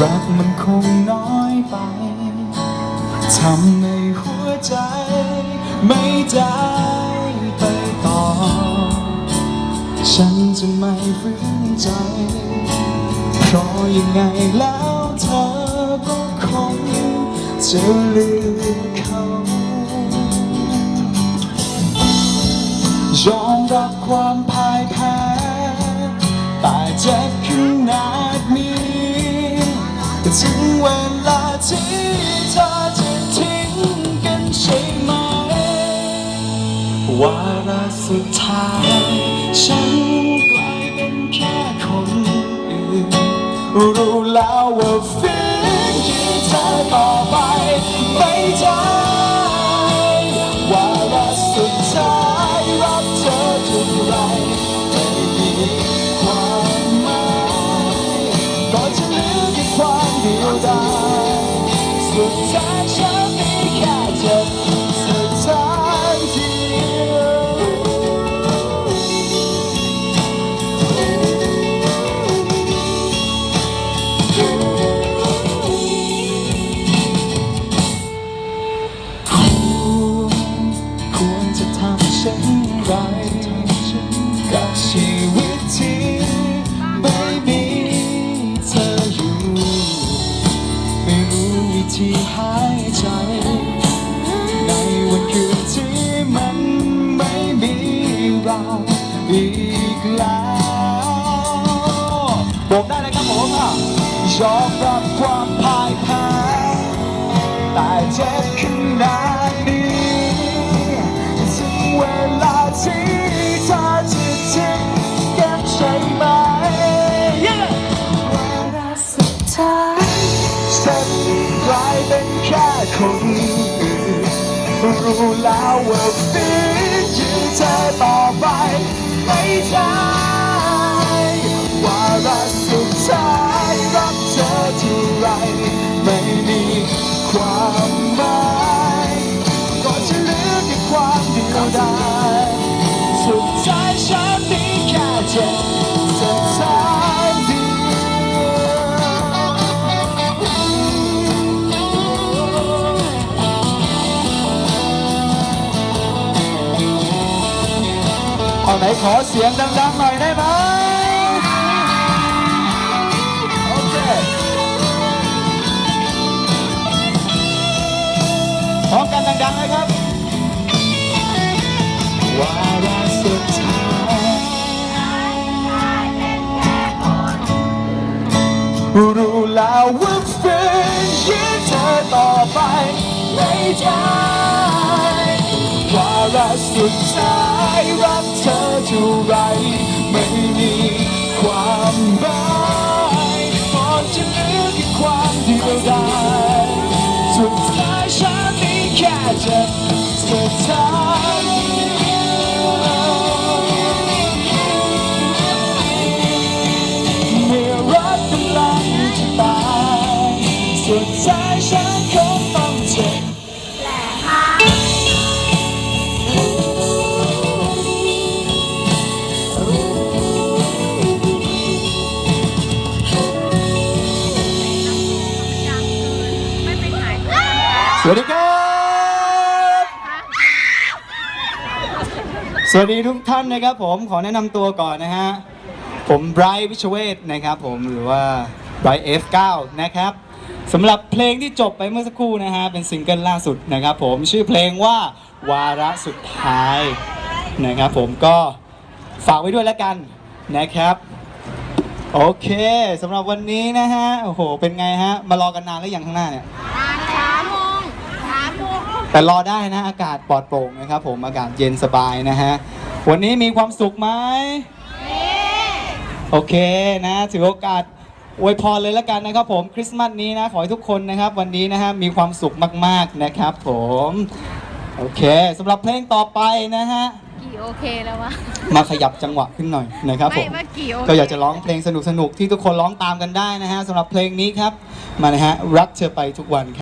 รักมันคงน้อยไป ทำให้หัวใจไม่ได้ไปต่อ ฉันจะไม่ฝืนใจ เพราะยังไงแล้วเธอก็คงจะลืมเขายอมรับความพ่ายแพ้แต่เจ็บขนาดนี้ ถึงเวลาที่เธอจะทิ้งกันใช่ไหม วาระสุดท้าย ฉันกลายเป็นแค่คนอื่น รู้แล้วว่าฝืนยืนเธอต่อไป สุดท้า ยอมรับความพ่ายแพ้แต่เจ็บขนาดนี้ถึงเวลาที่เธอจะทิ้งกันใช่ไหมวาระสุดท้ายฉันกลายเป็นแค่คนอื่นรู้แล้วว่าฝืนยืนเธอต่อไปไม่ได้ ความเดียวดายสุดท้ายฉันมีแค่เจ็บสุดท้ายเดียวเอาไหนขอเสียงดังๆหน่อยได้ไหมโอเคพร้อมกันดังๆเลยครับ และสุดท้ายรักเธอเท่าไรไม่มีความหมายพอจะเหลือแค่ความเดียวดายสุดท้ายฉันมีแค่เจ็บ สวัสดีครับ สวัสดีทุกท่านนะครับผมขอแนะนำตัวก่อนนะฮะ ผมไบรท์วิชเวทนะครับผมหรือว่าไบรท์ F9 นะครับสำหรับเพลงที่จบไปเมื่อสักครู่นะฮะ เป็นซิงเกิลล่าสุดนะครับผมชื่อเพลงว่าวาระสุดท้ายนะครับผมก็ฝากไว้ด้วยแล้วกันนะครับโอเคสำหรับวันนี้นะฮะโอ้โหเป็นไงฮะ มารอกันนานแล้วยังข้างหน้าเนี่ย สามโมงสามโมง แต่รอได้นะอากาศปลอดโปร่งนะครับ ผมอากาศเย็นสบายนะฮะวันนี้มีความสุขไหมโอเคนะถือโอกาสอวยพรเลยแล้วกันนะครับผมคริสต์มาสนี้นะขอให้ทุกคนนะครับ วันนี้นะฮะมีความสุขมากๆนะครับผมโอเคสำหรับเพลงต่อไปนะฮะกี่โอเคแล้ววะมาขยับจังหวะขึ้นหน่อยนะครับผไม่มเมื่อกี่โอเคก็อยากจะร้องเพลงสนุกๆที่ทุกคนร้องตามกันได้นะฮะสำหรับเพลงนี้ครับมานะฮะรักเธอไปทุกวัน